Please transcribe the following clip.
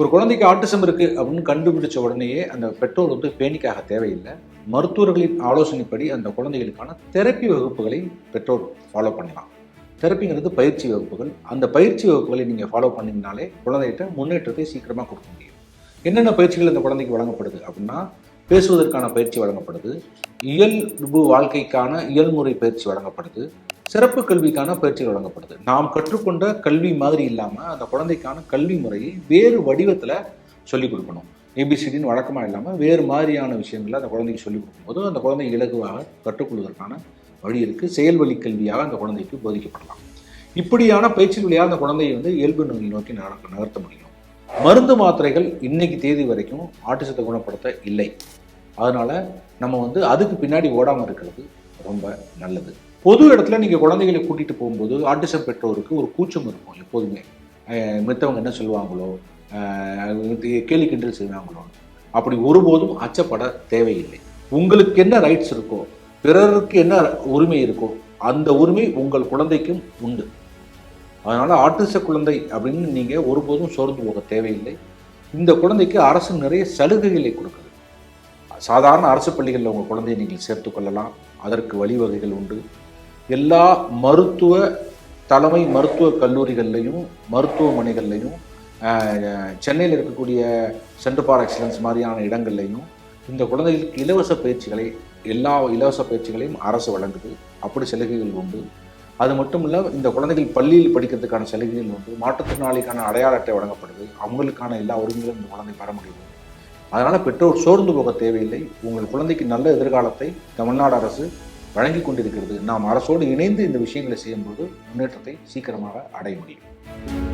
ஒரு குழந்தைக்கு ஆட்டிசம் இருக்கு அப்படின்னு கண்டுபிடிச்ச உடனேயே அந்த பெற்றோர் வந்து பேணிக்காக தேவையில்லை. மருத்துவர்களின் ஆலோசனைப்படி அந்த குழந்தைகளுக்கான தெரப்பி வகுப்புகளை பெற்றோர் ஃபாலோ பண்ணலாம். தெரப்பிங்கிறது பயிற்சி வகுப்புகள். அந்த பயிற்சி வகுப்புகளை நீங்கள் ஃபாலோ பண்ணீங்கனாலே குழந்தைகிட்ட முன்னேற்றத்தை சீக்கிரமாக கொடுக்க முடியும். என்னென்ன பயிற்சிகள் அந்த குழந்தைக்கு வழங்கப்படுது அப்படின்னா பேசுவதற்கான பயிற்சி வழங்கப்படுது. இயல்பு வாழ்க்கைக்கான இயல்முறை பயிற்சி வழங்கப்படுது. சிறப்பு கல்விக்கான பயிற்சிகள் வழங்கப்படுது. நாம் கற்றுக்கொண்ட கல்வி மாதிரி இல்லாமல் அந்த குழந்தைக்கான கல்வி முறையை வேறு வடிவத்தில் சொல்லிக் கொடுக்கணும். ஏபிசிடின்னு வழக்கமாக இல்லாமல் வேறு மாதிரியான விஷயங்களை அந்த குழந்தைக்கு சொல்லிக் கொடுக்கும்போது அந்த குழந்தை இலகுவாக கற்றுக்கொள்வதற்கான வழி இருக்குது செயல்வழி கல்வியாக அந்த குழந்தைக்கு போதிக்கப்படலாம். இப்படியான பயிற்சி வழியாக அந்த குழந்தையை வந்து இயல்பு நோக்கி நகர- நகர்த்த முடியும். மருந்து மாத்திரைகள் இன்னைக்கு தேதி வரைக்கும் ஆட்டிசத்தை குணப்படுத்த இல்லை. அதனால நம்ம வந்து அதுக்கு பின்னாடி ஓடாமல் இருக்கிறது ரொம்ப நல்லது. பொது இடத்துல நீங்கள் குழந்தைகளை கூட்டிகிட்டு போகும்போது ஆட்டிசம் பெற்றோருக்கு ஒரு கூச்சம் இருக்கும் எப்போதுமே. மித்தவங்க என்ன சொல்லுவாங்களோ கேலி கிண்டல் செய்வாங்களோ அப்படி ஒருபோதும் அச்சப்பட தேவையில்லை. உங்களுக்கு என்ன ரைட்ஸ் இருக்கோ பிறருக்கு என்ன உரிமை இருக்கோ அந்த உரிமை உங்கள் குழந்தைக்கும் உண்டு. அதனால் ஆட்டிச குழந்தை அப்படின்னு நீங்கள் ஒருபோதும் சோர்ந்து போக தேவையில்லை. இந்த குழந்தைக்கு அரசு நிறைய சலுகைகளை கொடுக்குது. சாதாரண அரசு பள்ளிகளில் உங்கள் குழந்தையை நீங்கள் சேர்த்து கொள்ளலாம். அதற்கு வழிவகைகள் உண்டு. எல்லா மருத்துவ தலைமை மருத்துவ கல்லூரிகள்லையும் மருத்துவமனைகள்லையும் சென்னையில் இருக்கக்கூடிய சென்டர் ஃபார் எக்ஸலன்ஸ் மாதிரியான இடங்கள்லையும் இந்த குழந்தைகளுக்கு இலவச பயிற்சிகளை எல்லா இலவச பயிற்சிகளையும் அரசு வழங்குது. அப்படி சலுகைகள் உண்டு. அது மட்டும் இல்லை இந்த குழந்தைகள் பள்ளியில் படிக்கிறதுக்கான சலுகைகள் உண்டு மாற்றுத்திறனாளிக்கான அடையாள அட்டை வழங்கப்படுது. அவங்களுக்கான எல்லா உரிமைகளும் இந்த குழந்தை பெற முடியும் அதனால் பெற்றோர் சோர்ந்து போக தேவையில்லை. உங்கள் குழந்தைக்கு நல்ல எதிர்காலத்தை தமிழ்நாடு அரசு வழங்கி கொண்டிருக்கிறது. நாம் அரசோடு இணைந்து இந்த விஷயங்களை செய்யும்போது முன்னேற்றத்தை சீக்கிரமாக அடைய முடியும்.